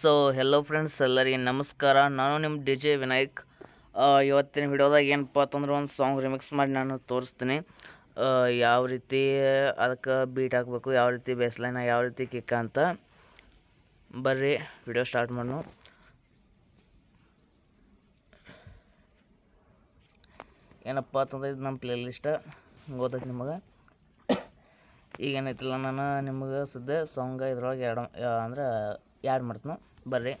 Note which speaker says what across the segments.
Speaker 1: So hello friends ಎಲ್ಲರಿಗೆ ನಮಸ್ಕಾರ. ನಾನು ನಿಮ್ಮ ಡಿ ಜೆ ವಿನಾಯಕ್. ಇವತ್ತಿನ ವಿಡಿಯೋದಾಗ ಏನಪ್ಪ ಅಂತಂದ್ರೆ ಒಂದು ಸಾಂಗ್ ರಿಮಿಕ್ಸ್ ಮಾಡಿ ನಾನು ತೋರಿಸ್ತೀನಿ. ಯಾವ ರೀತಿ ಅದಕ್ಕೆ ಬೀಟ್ ಹಾಕಬೇಕು, ಯಾವ ರೀತಿ ಬೇಸ್ಲೈನ ಯಾವ ರೀತಿ ಕಿಕ್ಕ ಅಂತ. ಬರ್ರಿ, ವಿಡಿಯೋ ಸ್ಟಾರ್ಟ್ ಮಾಡೋಣ. ಏನಪ್ಪ ಅಂತಂದ್ರೆ ಇದು ನಮ್ಮ ಪ್ಲೇ ಲಿಸ್ಟ್ ಗೊತ್ತೈತೆ ನಿಮಗೆ? ಈಗ ನಾನು ನಿಮಗೆ ಸದ್ಯ ಸಾಂಗ್ ಇದ್ರೊಳಗೆ ಎರಡು ಅಂದ್ರೆ ಆ್ಯಡ್ ಮಾಡ್ತೀನಿ, ಬರ್ರಿ.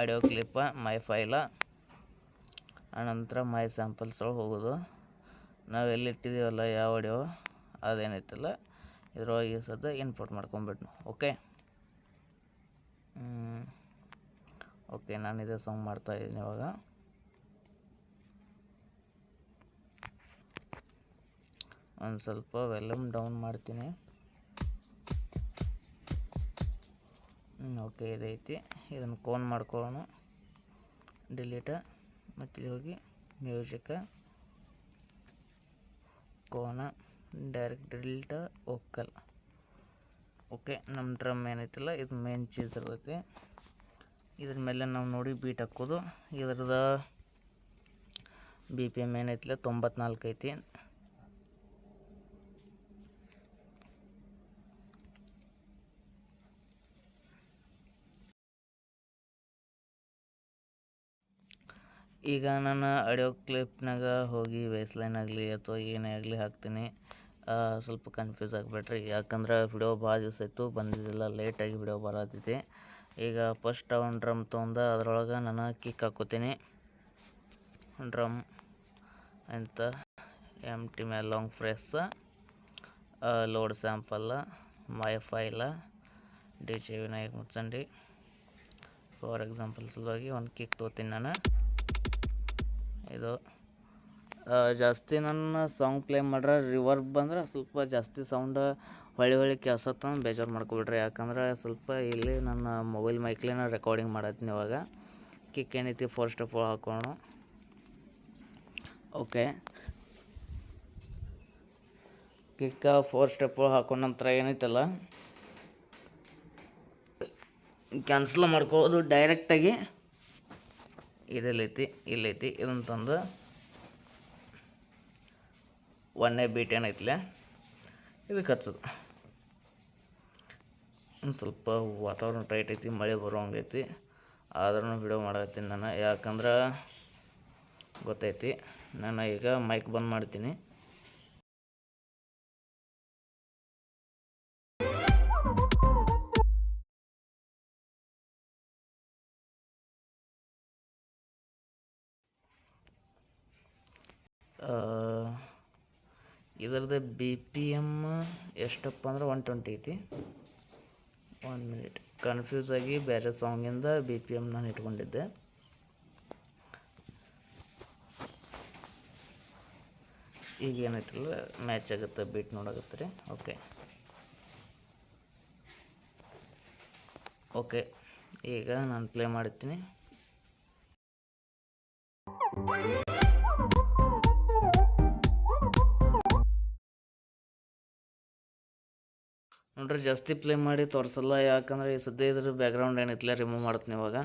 Speaker 1: ಆಡಿಯೋ ಕ್ಲಿಪ್ಪ ಮೈ ಫೈಲ ಆನಂತರ ಮೈ ಸ್ಯಾಂಪಲ್ಸ್ ಹೋಗೋದು. ನಾವು ಎಲ್ಲಿ ಇಟ್ಟಿದ್ದೀವಲ್ಲ ಯಾವ ಆಡಿಯೋ ಅದೇನೈತಲ್ಲ ಇದ್ರೊಳಗೆ ಸದ್ಯ ಇನ್ಪುಟ್ ಮಾಡ್ಕೊಂಬಿಟ್ನು ಓಕೆ ಓಕೆ ನಾನು ಇದೇ ಸಾಂಗ್ ಮಾಡ್ತಾ ಇದ್ದೀನಿ ಇವಾಗ. ಒಂದು ಸ್ವಲ್ಪ ವೆಲ್ಯೂಮ್ ಡೌನ್ ಮಾಡ್ತೀನಿ. ಓಕೆ ಇದೈತಿ ಇದನ್ನು ಕೋನ್ ಮಾಡ್ಕೊಳ್ಳೋಣ. ಡಿಲೀಟ ಮತ್ತು ಇಲ್ಲಿ ಹೋಗಿ ಮ್ಯೂಸಿಕ ಕೋನ ಡೈರೆಕ್ಟ್ ಡಿಲೀಟ ಓಕಲ್ ಓಕೆ ನಮ್ಮ ಡ್ರಮ್ ಏನೈತಿಲ್ಲ ಇದು ಮೇನ್ ಚೀಸ್ ಇರ್ತೈತಿ. ಇದ್ರ ಮೇಲೆ ನಾವು ನೋಡಿ ಬೀಟ್ ಹಾಕೋದು. ಇದ್ರದ್ದು ಬಿ ಪಿ ಎಂ ಏನೈತಿಲ್ಲ ತೊಂಬತ್ನಾಲ್ಕು ಐತಿ ಈಗ ನಾನು ಆಡಿಯೋ ಕ್ಲಿಪ್ನಾಗ ಹೋಗಿ ವೇಸ್ಲೈನ್ ಆಗಲಿ ಅಥವಾ ಏನೇ ಆಗಲಿ ಹಾಕ್ತೀನಿ. ಸ್ವಲ್ಪ ಕನ್ಫ್ಯೂಸ್ ಆಗಬೇಡ್ರಿ ಯಾಕಂದ್ರೆ ವಿಡಿಯೋ ಭಾಳ ದಿವಸ ಇತ್ತು ಬಂದಿದ್ದಿಲ್ಲ ಲೇಟಾಗಿ ವಿಡಿಯೋ ಬರತ್ತೈತಿ ಈಗ ಫಸ್ಟ್ ಒಂದು ಡ್ರಮ್ ತೊಗೊಂಡು ಅದರೊಳಗೆ ನಾನು ಕಿಕ್ ಹಾಕೋತೀನಿ. ಡ್ರಮ್ ಅಂತ ಎಂ ಟಿ ಮೇಲೆ long press load ಸ್ಯಾಂಪಲ್ಲ my file D J Vinayak Muchchandi for example ಸಲುವಾಗಿ ಒಂದು ಕಿಕ್ ತೊಗೋತೀನಿ ನಾನು. ಇದು ಜಾಸ್ತಿ ನನ್ನ ಸಾಂಗ್ ಪ್ಲೇ ಮಾಡ್ರೆ ರಿವರ್ಬ್ ಬಂದ್ರೆ ಸ್ವಲ್ಪ ಜಾಸ್ತಿ ಸೌಂಡ್ ಹೊಳ್ಳಿ ಹೊಳ್ಳಿ ಕೇಳ್ಸತ್ತ ಬೇಜಾರು ಮಾಡ್ಕೊಬಿಡ್ರಿ. ಯಾಕಂದ್ರೆ ಸ್ವಲ್ಪ ಇಲ್ಲಿ ನನ್ನ ಮೊಬೈಲ್ ಮೈಕ್ಲಿ ರೆಕಾರ್ಡಿಂಗ್ ಮಾಡತ್ತೀನಿ ಇವಾಗ. ಕಿಕ್ ಏನೈತಿ ಫೋರ್ ಸ್ಟೆಪ್ ಹಾಕೋಣ. ಓಕೆ ಕಿಕ್ಕ ಫೋರ್ ಸ್ಟೆಪ್ ಹಾಕೊಂಡ ನಂತರ ಏನೈತಲ್ಲ? ಕ್ಯಾನ್ಸಲ್ ಮಾಡ್ಕೊಳ್ಳೋದು ಡೈರೆಕ್ಟಾಗಿ ಇದಲ್ಲೈತಿ, ಇಲ್ಲೈತಿ. ಇದನ್ನು ತಂದು ಒಂದೇ ಬೀಟ್ ಏನೈತಿಲ್ಲ ಇದಕ್ಕೆ ಹಚ್ಚೋದು. ಒಂದು ಸ್ವಲ್ಪ ವಾತಾವರಣ ಟೈಟ್ ಐತಿ, ಮಳೆ ಬರೋ ಹಂಗೈತಿ ಆದ್ರೂ ವಿಡಿಯೋ ಮಾಡತ್ತೀನಿ ನಾನು. ಯಾಕಂದ್ರೆ ಗೊತ್ತೈತಿ, ನಾನು ಈಗ ಮೈಕ್ ಬಂದ್ ಮಾಡ್ತೀನಿ. ಇದರದ್ದು ಬಿ ಪಿ ಎಂ ಎಷ್ಟಪ್ಪ ಅಂದ್ರೆ ಒನ್ ಟ್ವೆಂಟಿ ಐತಿ. ಒನ್ ಮಿನಿಟ್ ಕನ್ಫ್ಯೂಸ್ ಆಗಿ ಬೇರೆ ಸಾಂಗಿಂದ ಬಿ ಪಿ ಎಂ ನಾನು ಇಟ್ಕೊಂಡಿದ್ದೆ. ಈಗ ಏನೈತಿಲ್ಲ ಮ್ಯಾಚ್ ಆಗುತ್ತೆ ಬೀಟ್ ನೋಡಾಗತ್ತೆ ರೀ. ಓಕೆ ಓಕೆ ಈಗ ನಾನು ಪ್ಲೇ ಮಾಡ್ತೀನಿ ನೋಡ್ರಿ ಜಾಸ್ತಿ ಪ್ಲೇ ಮಾಡಿ ತೋರಿಸಲ್ಲ, ಯಾಕಂದರೆ ಈ ಸದ್ಯ ಇದ್ರ ಬ್ಯಾಕ್ಗ್ರೌಂಡ್ ಏನಿತ್ತಲ್ಲ ರಿಮೂವ್ ಮಾಡ್ತೀನಿ ಇವಾಗ.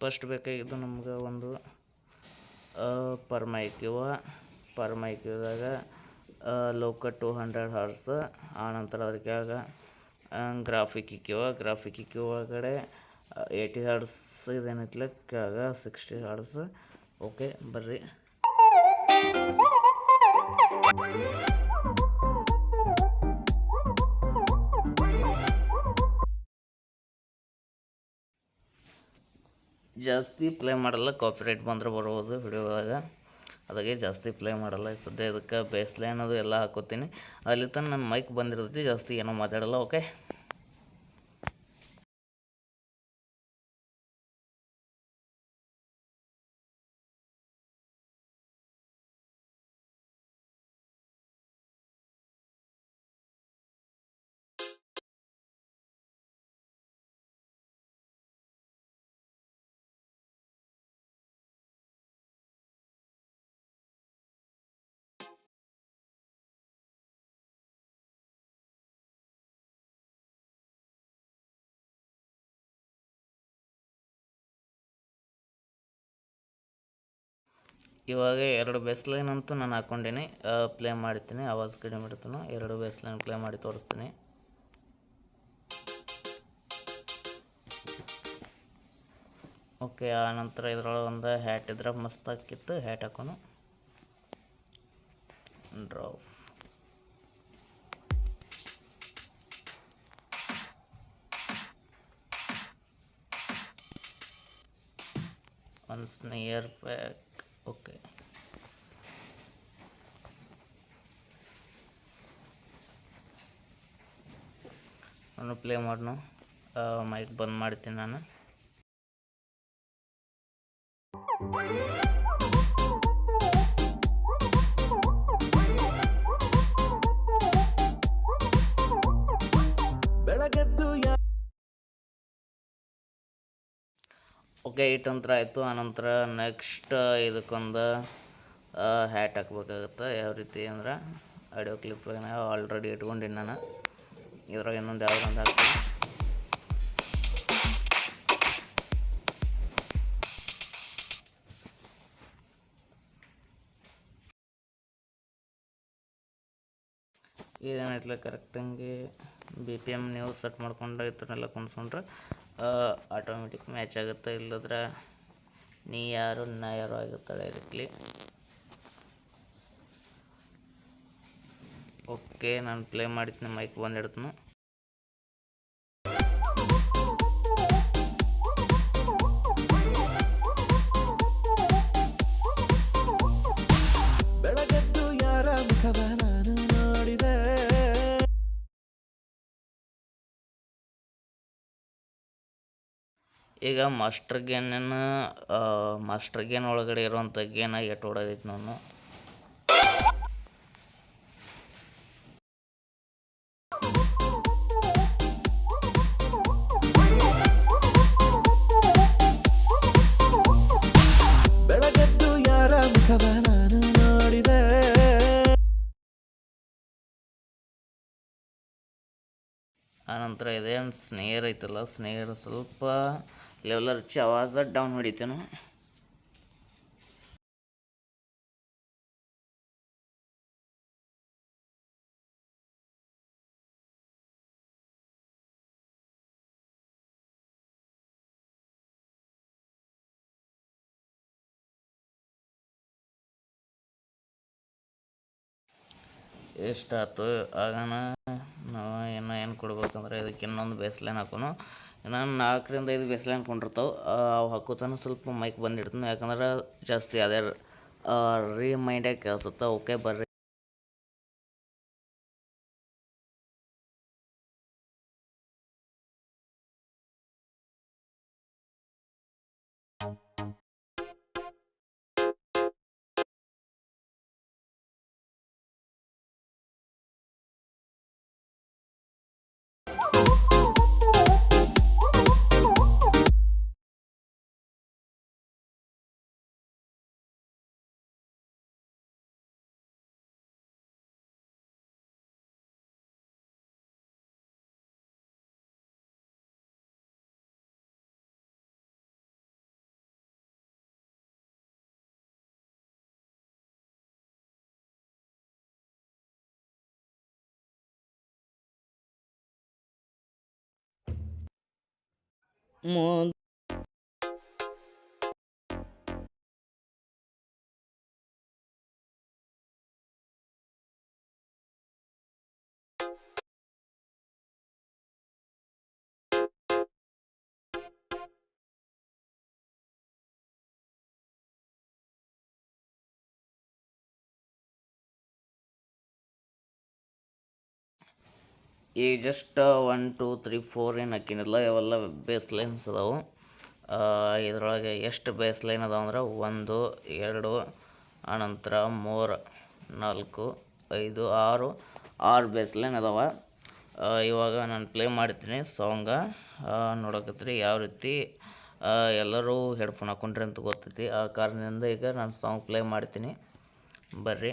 Speaker 1: ಫಸ್ಟ್ ಬೇಕಾಗಿದ್ದು ನಮ್ಗೆ ಒಂದು ಪರ್ ಮೈಕ್ ಇವ ಪರ್ ಮೈಕ್ ಇವಾಗ ಲೋಕ ಟು ಹಂಡ್ರೆಡ್ ಹಾರ್ಸ್ ಆನಂತರ ಅದಕ್ಕಾಗ ಗ್ರಾಫಿಕ್ ಇಕ್ಕಿವ ಗ್ರಾಫಿಕ್ ಇಕ್ಕಿ ಒಳಗಡೆ ಏಯ್ಟಿ ಹಾರ್ಸ್ ಇದೇನೈತಿಲ್ಲ ಸಿಕ್ಸ್ಟಿ ಹಾರ್ಸ್ ಓಕೆ ಬರ್ರಿ. ಜಾಸ್ತಿ ಪ್ಲೇ ಮಾಡಲ್ಲ ಕಾಪಿರೈಟ್ ಬಂದ್ರೆ ಬರ್ಬೋದು ವಿಡಿಯೋದಾಗ ಅದಾಗೆ ಜಾಸ್ತಿ ಪ್ಲೇ ಮಾಡಲ್ಲ. ಸದ್ಯ ಇದಕ್ಕೆ ಬೇಸ್ಲೈನ್ ಅದು ಎಲ್ಲ ಹಾಕೋತೀನಿ. ಅಲ್ಲಿ ತನಕ ನನ್ನ ಮೈಕ್ ಬಂದಿರ್ತೈತಿ, ಜಾಸ್ತಿ ಏನೋ ಮಾತಾಡಲ್ಲ ಓಕೆ ಇವಾಗ ಎರಡು ಬೇಸ್ಲೈನ್ ಅಂತೂ ನಾನು ಹಾಕ್ಕೊಂಡೀನಿ ಪ್ಲೇ ಮಾಡ್ತೀನಿ. ಆವಾಜ್ ಕಡಿಮೆ ಇಡ್ತಾನೆ ಎರಡು ಬೇಸ್ಲೈನ್ ಪ್ಲೇ ಮಾಡಿ ತೋರಿಸ್ತೀನಿ. ಓಕೆ ಆ, ನಂತರ ಇದ್ರೊಳಗೆ ಒಂದು ಹ್ಯಾಟ್ ಇದ್ರೆ ಮಸ್ತ್ ಹಾಕಿತ್ತು ಹ್ಯಾಟ್ ಹಾಕೋನು. ಡ್ರಾ ಒಂದು ಸ್ನೇಯರ್ ಪ್ಯಾಕ್ ಓಕೆ ನಾನು ಪ್ಲೇ ಮಾಡೋಣ ಮೈಕ್ ಬಂದ್ ಮಾಡ್ತೀನಿ ನಾನು. ಓಕೆ, ಇಟ್ಟಂತ್ರ ಆಯಿತು. ಆನಂತರ ನೆಕ್ಸ್ಟ್ ಇದಕ್ಕೊಂದು ಹ್ಯಾಟ್ ಹಾಕ್ಬೇಕಾಗತ್ತೆ. ಯಾವ ರೀತಿ ಅಂದ್ರೆ ಆಡಿಯೋ ಕ್ಲಿಪ್ ಆಲ್ರೆಡಿ ಇಟ್ಕೊಂಡಿನಿ ನಾನು. ಇದ್ರಾಗ ಇನ್ನೊಂದು ಯಾವ್ದೊಂದು ಹಾಕ್ತೀನಿ. ಇದೇನಾಯ್ತಲ್ಲ ಕರೆಕ್ಟಂಗೆ ಬಿ ಪಿ ಎಂ ನೀವು ಸೆಟ್ ಮಾಡ್ಕೊಂಡು ಇತರನ್ನೆಲ್ಲ ಕುಣ್ಸ್ಕೊಂಡ್ರೆ ಆಟೋಮೆಟಿಕ್ ಮ್ಯಾಚ್ ಆಗುತ್ತೆ ಇಲ್ಲದ್ರೆ ನೀ ಯಾರು, ನಾ ಯಾರು ಆಗುತ್ತೆ ಡೈರೆಕ್ಟ್ಲಿ ಓಕೆ ನಾನು ಪ್ಲೇ ಮಾಡಿದ್ದೆ ಮೈಕ್ ಬಂದು ಈಗ ಮಾಸ್ಟರ್ ಗೇನ ಮಾಸ್ಟರ್ ಗೇನ್ ಒಳಗಡೆ ಇರುವಂಥ ಗೇನಾಗಿ ಎಟ್ ಹೊಡೋದೈತಿ ನಾನು ಆನಂತರ ಇದೇನು ಸ್ನೇಹರ್ ಐತಲ್ಲ ಸ್ನೇಹರ್ ಸ್ವಲ್ಪ ಲೆವೆಲರ್ ಆವಾಜ ಡೌನ್ ಹೊಡಿತೇನು. ಎಷ್ಟಾಯ್ತು ಆಗನ? ನಾವು ಇನ್ನು ಏನು ಕೊಡ್ಬೇಕಂದ್ರೆ ಇದಕ್ಕೆ ಇನ್ನೊಂದು ಬೇಸ್ಲೈನ್ ಹಾಕೋನು. ಇನ್ನೊಂದು ನಾಲ್ಕರಿಂದ ಐದು ಬೇಸಲೆ ಕೊಂಡಿರ್ತಾವೆ. ಅವು ಹಾಕೋತನ ಸ್ವಲ್ಪ ಮೈಕ್ ಬಂದಿಡ್ತಾನೆ. ಯಾಕಂದ್ರೆ ಜಾಸ್ತಿ ಅದೇ ರೀಮೈಂಡಾಗಿ ಕೇಳಿಸುತ್ತೆ. ಓಕೆ ಬರ್ರಿ. ಮೋ ಈ just one two three four ಏನು ಹಾಕಿನಿಲ್ಲ, ಇವೆಲ್ಲ ಬೇಸ್ ಲೈನ್ಸ್ ಅದಾವೆ. ಇದರೊಳಗೆ ಎಷ್ಟು ಬೇಸ್ ಲೈನ್ ಅದಾವೆ ಅಂದ್ರೆ ಒಂದು, ಎರಡು ಆನಂತರ ಮೂರು, ನಾಲ್ಕು, ಐದು, ಆರು ಆರು ಬೇಸ್ ಲೈನ್ ಅದಾವೆ. ಇವಾಗ ನಾನು ಪ್ಲೇ ಮಾಡ್ತೀನಿ ಸಾಂಗ ನೋಡಕತ್ರಿ ಯಾವ ರೀತಿ ಎಲ್ಲರೂ ಹೆಡ್ಫೋನ್ ಹಾಕೊಂಡ್ರಿ ಅಂತ ಗೊತ್ತೈತಿ. ಆ ಕಾರಣದಿಂದ ಈಗ ನಾನು ಸಾಂಗ್ ಪ್ಲೇ ಮಾಡ್ತೀನಿ. ಬರ್ರಿ.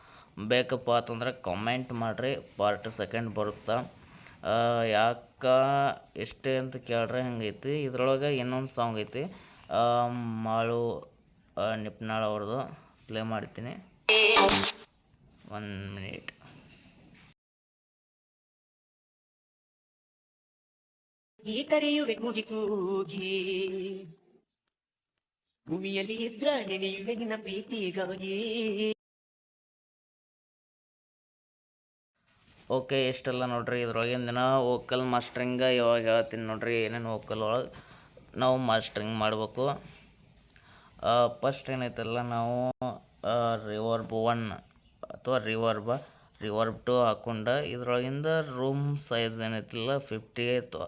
Speaker 1: ಬೇಕಪ್ಪ ಅಂತಂದ್ರೆ ಕಮೆಂಟ್ ಮಾಡಿರಿ ಪಾರ್ಟ್ ಸೆಕೆಂಡ್ ಬರುತ್ತಾ. ಯಾಕ ಎಷ್ಟೇ ಅಂತ ಕೇಳ್ರೆ ಹಂಗೈತಿ, ಇದ್ರೊಳಗೆ ಇನ್ನೊಂದು ಸಾಂಗ್ ಐತಿ ಮಾಳು ನಿಪ್ನಾಳ್ ಅವ್ರದ್ದು ಪ್ಲೇ ಮಾಡ್ತೀನಿ. ಒನ್ ಮಿನಿಟ್
Speaker 2: ಈ ಕರೆಯುವೆ ಕೂಗಿ ಭೂಮಿಯಲ್ಲಿ ಇದ್ರ ನೆನೆಯುವೆ ನಿನ್ನ ಪ್ರೀತಿಗಾಗಿ.
Speaker 1: ಓಕೆ, ಇಷ್ಟೆಲ್ಲ ನೋಡ್ರಿ. ಇದ್ರೊಳಗಿನ ದಿನ ವೋಕಲ್ ಮಾಸ್ಟ್ರಿಂಗ ಇವಾಗ ಹೇಳ್ತೀನಿ ನೋಡ್ರಿ, ಏನೇನು ವೋಕಲ್ ಒಳಗೆ ನಾವು ಮಾಸ್ಟ್ರಿಂಗ್ ಮಾಡಬೇಕು. ಫಸ್ಟ್ ಏನೈತಲ್ಲ ನಾವು ರಿವರ್ಬ್ ಒನ್ ಅಥವಾ ರಿವರ್ಬ ರಿವರ್ಬ್ ಟು ಹಾಕ್ಕೊಂಡು ಇದ್ರೊಳಗಿಂದ ರೂಮ್ ಸೈಜ್ ಏನೈತಿಲ್ಲ ಫಿಫ್ಟಿ ಅಥವಾ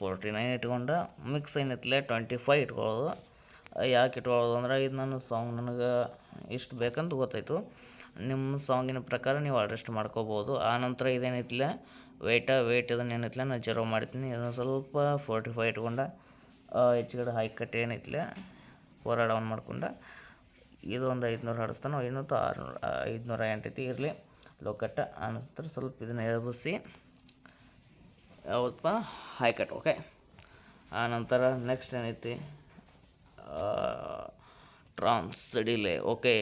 Speaker 1: ಫೋರ್ಟಿ ನೈನ್ ಇಟ್ಕೊಂಡು ಮಿಕ್ಸ್ ಏನೈತಿಲ್ಲ ಟ್ವೆಂಟಿ ಫೈವ್ ಇಟ್ಕೊಳ್ಳೋದು. ಯಾಕೆ ಇಟ್ಕೊಳ್ಳೋದು ಅಂದ್ರೆ ಇದು ನನ್ನ ಸಾಂಗ್ ನನಗೆ ಇಷ್ಟು ಬೇಕಂತ ಗೊತ್ತಾಯಿತು. ನಿಮ್ಮ ಸಾಂಗಿನ ಪ್ರಕಾರ ನೀವು ಅಡ್ಜಸ್ಟ್ ಮಾಡ್ಕೋಬೋದು. ಆನಂತರ ಇದೇನೈತಿಲ್ಲ ವೆಯ್ಟ ವೆಯ್ಟ್ ಇದನ್ನು ಏನೈತಿಲ್ಲ ನಾನು ಜೀರೋ ಮಾಡ್ತೀನಿ ಇದನ್ನು ಸ್ವಲ್ಪ ಫೋರ್ಟಿ ಫೈವ್ ಇಟ್ಕೊಂಡು ಹೆಚ್ಚುಗಡೆ ಹೈ ಕಟ್ ಏನೈತಿಲ್ಲ ಫೋರ ಡೌನ್ ಮಾಡ್ಕೊಂಡು, ಇದೊಂದು ಐದುನೂರು ಹಾಡಿಸ್ತಾನೋ ಐನೂರು ಆರುನೂರು ಐದುನೂರ ಎಂಟೈತಿ ಇರಲಿ ಲೋಕಟ್ ಆನಂತರ ಸ್ವಲ್ಪ ಇದನ್ನು ಎಳಬಿಸಿ ಯಾವತ್ತಪ್ಪ ಹೈ ಕಟ್ ಓಕೆ ಆನಂತರ ನೆಕ್ಸ್ಟ್ ಏನೈತಿ ಟ್ರಾನ್ಸ್ ಡಿಲೇ ಓಕೆ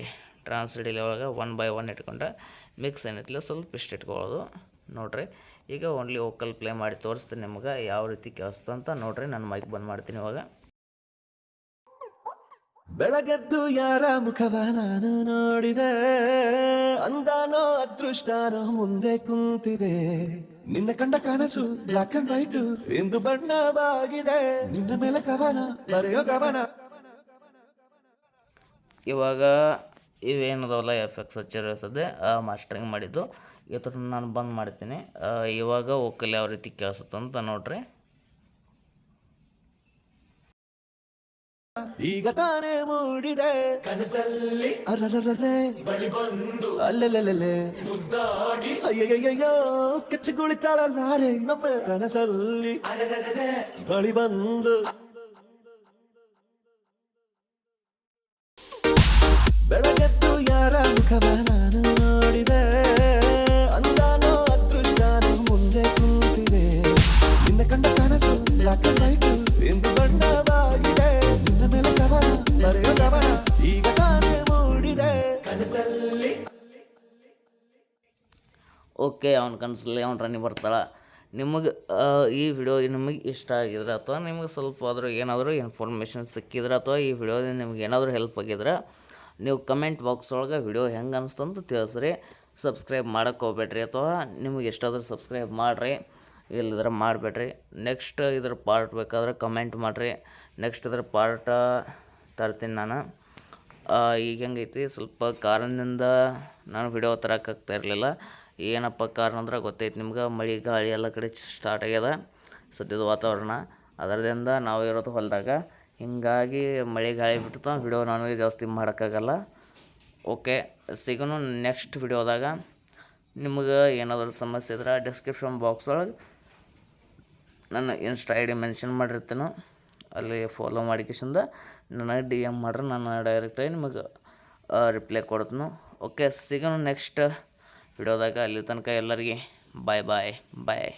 Speaker 1: ಟ್ರಾನ್ಸ್ ಒಳಗೆ ಒನ್ ಬೈ ಒನ್ ಇಟ್ಕೊಂಡ್ರೆ ಮಿಕ್ಸ್ ಏನೈತಿಲ್ಲ ಸ್ವಲ್ಪ ಇಷ್ಟು ಇಟ್ಕೊಳ್ಳೋದು ನೋಡ್ರಿ ಈಗ ಓನ್ಲಿ ವೋಕಲ್ ಪ್ಲೇ ಮಾಡಿ ತೋರಿಸ್ತೀನಿ ನಿಮ್ಗೆ ಯಾವ ರೀತಿ ಕೇಳಿಸ್ತು ಅಂತ. ನೋಡ್ರಿ ನಾನು ಮೈಕ್ ಬಂದ್ ಮಾಡ್ತೀನಿ ಇವಾಗ.
Speaker 3: ಬೆಳಗದ್ದು ಯಾರ ಮುಖವ ನಾನು ನೋಡಿದೆ. ಅಂದಾನೋ ಅದೃಷ್ಟನೋ ಮುಂದೆ ಕುಂತಿದೆ. ನಿನ್ನ ಕಂಡ ಕನಸು ಬ್ಲಾಕ್ ಅಂಡ್ ವೈಟ್ ಎಂದು ಬಣ್ಣವಾಗಿದೆ. ನಿನ್ನ ಮೇಲೆ ಕವನ ಬರೆಯೋ ಕವನ
Speaker 1: ಇವಾಗ ಇವೇನದವಲ್ಲ ಎಫೆಕ್ಟ್ಸ್ ಹಚ್ಚಿರೋಸದೆ ಮಾಸ್ಟ್ರಿಂಗ್ ಮಾಡಿದ್ದು. ಇದ್ರ ನಾನು ಬಂದ್ ಮಾಡ್ತೀನಿ. ಆ, ಇವಾಗ ವೋಕಲ್ ಯಾವ ರೀತಿ ಕೇಳಿಸುತ್ತಂತ ಅಂತ ನೋಡ್ರಿ.
Speaker 3: ಈಗ ತಾನೇ ಮೂಡಿದೆ. ಕನಸಲ್ಲಿ ಅರರರರೆ. ಮುದ್ದಾಡಿ ಅಯ್ಯಯ್ಯಯ್ಯೋ ಕೆಚ್ಚಗುಳಿತಾಳ ನಾರೇ ನಮ್ಮ ಕನಸಲ್ಲಿ. ಬಳಿ ಬಂದು
Speaker 1: ಓಕೆ, ಅವ್ನ ಕನಸಲ್ಲಿ ಅವ್ನ ರನ್ನಿ ಬರ್ತಾಳೆ. ನಿಮಗೆ ಈ ವಿಡಿಯೋ ನಿಮಗೆ ಇಷ್ಟ ಆಗಿದ್ರೆ ಅಥವಾ ನಿಮಗೆ ಸ್ವಲ್ಪ ಆದರೂ ಏನಾದರೂ ಇನ್ಫಾರ್ಮೇಷನ್ ಸಿಕ್ಕಿದ್ರೆ ಅಥವಾ ಈ ವಿಡಿಯೋದಿಂದ ನಿಮ್ಗೆ ಏನಾದರೂ ಹೆಲ್ಪ್ ಆಗಿದ್ರೆ ನೀವು ಕಮೆಂಟ್ ಬಾಕ್ಸ್ ಒಳಗೆ ವಿಡಿಯೋ ಹೆಂಗೆ ಅನಿಸ್ತಂತ ತಿಳಿಸ್ರಿ. ಸಬ್ಸ್ಕ್ರೈಬ್ ಮಾಡೋಕ್ಕೆ ಹೋಗ್ಬೇಡ್ರಿ ಅಥವಾ ನಿಮಗೆ ಎಷ್ಟಾದರೂ ಸಬ್ಸ್ಕ್ರೈಬ್ ಮಾಡಿರಿ. ಇಲ್ಲದ್ರೆ ಮಾಡಬೇಡ್ರಿ. ನೆಕ್ಸ್ಟ್ ಇದ್ರ ಪಾರ್ಟ್ ಬೇಕಾದ್ರೆ ಕಮೆಂಟ್ ಮಾಡಿರಿ. ನೆಕ್ಸ್ಟ್ ಇದ್ರ ಪಾರ್ಟ ತರ್ತೀನಿ ನಾನು. ಈಗ ಹೆಂಗೈತಿ, ಸ್ವಲ್ಪ ಕಾರಣದಿಂದ ನಾನು ವಿಡಿಯೋ ತರಕ್ಕಾಗ್ತಾ ಇರಲಿಲ್ಲ. ಏನಪ್ಪ ಕಾರಣ ಅಂದ್ರೆ ಗೊತ್ತೈತಿ ನಿಮ್ಗೆ, ಮಳೆ, ಗಾಳಿ ಎಲ್ಲ ಕಡೆ ಸ್ಟಾರ್ಟ್ ಆಗ್ಯದ. ಸದ್ಯದ ವಾತಾವರಣ. ಅದರದಿಂದ ನಾವು ಇರೋದು ಹೊಲದಾಗ ಹಿಂಗಾಗಿ ಮಳೆ ಗಾಳಿ ಬಿಟ್ಟು ವಿಡಿಯೋ ನಾನು ಜಾಸ್ತಿ ಮಾಡೋಕ್ಕಾಗಲ್ಲ. ಓಕೆ ಸಿಗೋನು ನೆಕ್ಸ್ಟ್ ವಿಡಿಯೋದಾಗ ನಿಮಗೆ ಏನಾದರೂ ಸಮಸ್ಯೆ ಇದ್ರೆ ಡಿಸ್ಕ್ರಿಪ್ಷನ್ ಬಾಕ್ಸ್ ಒಳಗೆ ನನ್ನ ಇನ್ಸ್ಟಾ ಐ ಡಿ ಮೆನ್ಷನ್ ಮಾಡಿರ್ತೀನೋ. ಅಲ್ಲಿ ಫಾಲೋ ಮಾಡಿಕೇಶಿಂದ ನನಗೆ ಡಿ ಎಂ ಮಾಡ್ರೆ, ನಾನು ಡೈರೆಕ್ಟಾಗಿ ನಿಮಗೆ ರಿಪ್ಲೈ ಕೊಡ್ತೀನಿ. ಓಕೆ ಸಿಗೋಣ ನೆಕ್ಸ್ಟ್ ವಿಡಿಯೋದಾಗ ಅಲ್ಲಿ ತನಕ ಎಲ್ಲರಿಗೆ ಬಾಯ್ ಬಾಯ್ ಬಾಯ್